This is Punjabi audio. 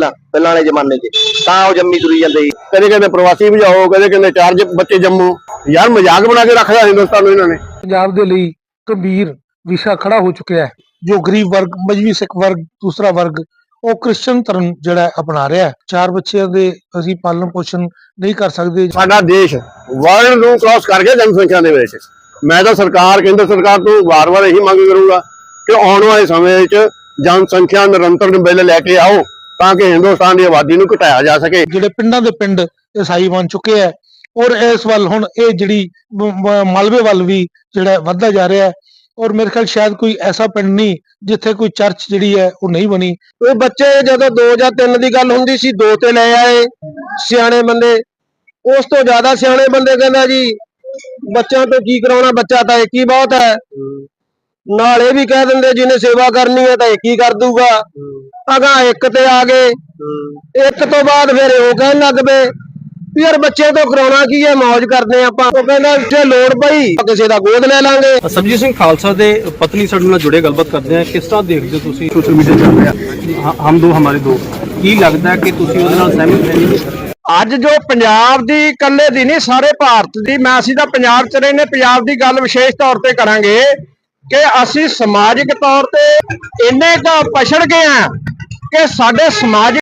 ਪਹਿਲਾਂ ਪਹਿਲਾਂ ਵਾਲੇ ਜ਼ਮਾਨੇ 'ਚ। ਤਾਂ ਉਹ ਜੰਮੀ ਤੁਰੀ ਜਾਂਦੇ ਸੀ। ਕਦੇ ਕਹਿੰਦੇ ਪ੍ਰਵਾਸੀ ਭਜਾਓ ਕਦੇ ਕਹਿੰਦੇ ਚਾਰ ਜ- ਬੱਚੇ ਜੰਮੂ। ਯਾਰ ਮਜ਼ਾਕ ਬਣਾ ਕੇ ਰੱਖਦਾ ਹਿੰਦੁਸਤਾਨ ਨੂੰ ਇਹਨਾਂ ਨੇ। ਪੰਜਾਬ ਦੇ ਲਈ ਗੰਭੀਰ ਵਿਸ਼ਾ ਖੜਾ ਹੋ ਚੁੱਕਿਆ ਹੈ। ਜੋ ਗਰੀਬ ਵਰਗ ਮਜਬੀ ਸਿੱਖ ਵਰਗ ਦੂਸਰਾ ਵਰਗ ਉਹ ਕ੍ਰਿਸਚਨ ਧਰਮ ਜਿਹੜਾ ਹੈ ਅਪਣਾ ਰਿਹਾ ਹੈ। ਚਾਰ ਬੱਚਿਆਂ ਦੇ ਅਸੀਂ ਪਾਲਣ ਪੋਸ਼ਣ ਨਹੀਂ ਕਰ ਸਕਦੇ। ਸਾਡਾ ਦੇਸ਼ ਵਰਲਡ ਨੂੰ ਕ੍ਰਾਸ ਕਰ ਗਿਆ ਜਨਸੰਖਿਆ ਦੇ ਵਿੱਚ। ਮੈਂ ਤਾਂ ਸਰਕਾਰ ਕੇਂਦਰ ਸਰਕਾਰ ਤੋਂ ਵਾਰ-ਵਾਰ ਇਹੀ ਮੰਗ ਕਰੂੰਗਾ ਕਿ ਆਉਣ ਵਾਲੇ ਸਮੇਂ ਵਿੱਚ ਜਨਸੰਖਿਆ ਨਿਰੰਤਰ ਬਿੱਲ ਲੈ ਕੇ ਆਓ। ਤਾਂ ਕਿ ਹਿੰਦੁਸਤਾਨ ਦੀ ਆਬਾਦੀ ਨੂੰ ਘਟਾਇਆ ਜਾ ਸਕੇ। ਜਿਹੜੇ ਪਿੰਡਾਂ ਦੇ ਪਿੰਡ ਈਸਾਈ ਬਣ ਚੁੱਕੇ ਹੈ ਔਰ ਇਸ ਵੱਲ ਹੁਣ ਇਹ ਜਿਹੜੀ ਮਲਬੇ ਵੱਲ ਵੀ ਜਿਹੜਾ ਵੱਧਦਾ ਜਾ ਰਿਹਾ ਹੈ ਔਰ ਮੇਰੇ ਖਿਆਲ ਸ਼ਾਇਦ ਕੋਈ ਐਸਾ ਪਿੰਡ ਨਹੀਂ ਜਿੱਥੇ ਕੋਈ ਚਰਚ ਜਿਹੜੀ ਹੈ ਉਹ ਨਹੀਂ ਬਣੀ। ਉਹ ਬੱਚੇ ਜਦੋਂ 2 ਜਾਂ 3 ਦੀ ਗੱਲ ਹੁੰਦੀ ਸੀ ਦੋ ਤੇ ਲੈ ਆਏ ਸਿਆਣੇ ਬੰਦੇ। ਉਸ ਤੋਂ ਜ਼ਿਆਦਾ ਸਿਆਣੇ ਬੰਦੇ ਕਹਿੰਦਾ ਜੀ ਬੱਚਿਆਂ ਤੋਂ ਕੀ ਕਰਾਉਣਾ ਬੱਚਾ ਤਾਂ ਇੱਕ ਹੀ ਬਹੁਤ ਹੈ। ਨਾਲ ਇਹ ਵੀ ਕਹਿ ਦਿੰਦੇ ਜਿਹਨੇ ਸੇਵਾ ਕਰਨੀ ਹੈ ਤਾਂ ਇੱਕ ਹੀ ਕਰ ਦੂਗਾ। ਅਗਾ ਇੱਕ ਤੇ ਆ ਗਏ। ਇੱਕ ਤੋਂ ਬਾਅਦ ਫਿਰ ਉਹ ਕਹਿਣ ਲੱਗ ਪਏ ਯਾਰ ਬੱਚੇ ਤੋਂ ਕਰਾਉਣਾ ਕੀ ਹੈ ਮौज ਕਰਦੇ ਆਪਾਂ। ਉਹ ਕਹਿੰਦਾ ਜੇ ਲੋੜ ਪਈ ਕਿਸੇ ਦਾ ਗੋਦ ਲੈ ਲਾਂਗੇ। ਸਰਬਜੀਤ ਸਿੰਘ ਖਾਲਸਾ ਦੇ ਪਤਨੀ ਸਾਡੇ ਨਾਲ ਜੁੜੇ ਗੱਲਬਾਤ ਕਰਦੇ ਆ। ਕਿਸ ਤਰ੍ਹਾਂ ਦੇਖਦੇ ਹੋ ਤੁਸੀਂ ਸੋਸ਼ਲ ਮੀਡੀਆ ਚੱਲ ਰਿਹਾ? ਹ- ਹਮ ਦੋ ਹਮਾਰੇ ਦੋ। ਕੀ ਲੱਗਦਾ ਹੈ ਕਿ ਤੁਸੀਂ ਉਹਦੇ ਨਾਲ ਸਹਿਮਤ ਹੈ? ਅੱਜ ਜੋ ਪੰਜਾਬ ਦੀ ਇਕੱਲੇ ਦੀ ਨਹੀਂ ਸਾਰੇ ਭਾਰਤ ਦੀ ਮੈਂ ਅਸੀਂ ਤਾਂ ਪੰਜਾਬ 'ਚ ਰਹਿੰਦੇ ਪੰਜਾਬ ਦੀ ਗੱਲ ਵਿਸ਼ੇਸ਼ ਤੌਰ ਤੇ ਕਰਾਂਗੇ। ਕਿ ਅਸੀਂ ਸਮਾਜਿਕ ਤੌਰ ਤੇ ਇੰਨੇ ਕੁ ਪਛੜ ਗਏ ਆ ਕਿ ਸਾਡੇ ਸਮਾਜ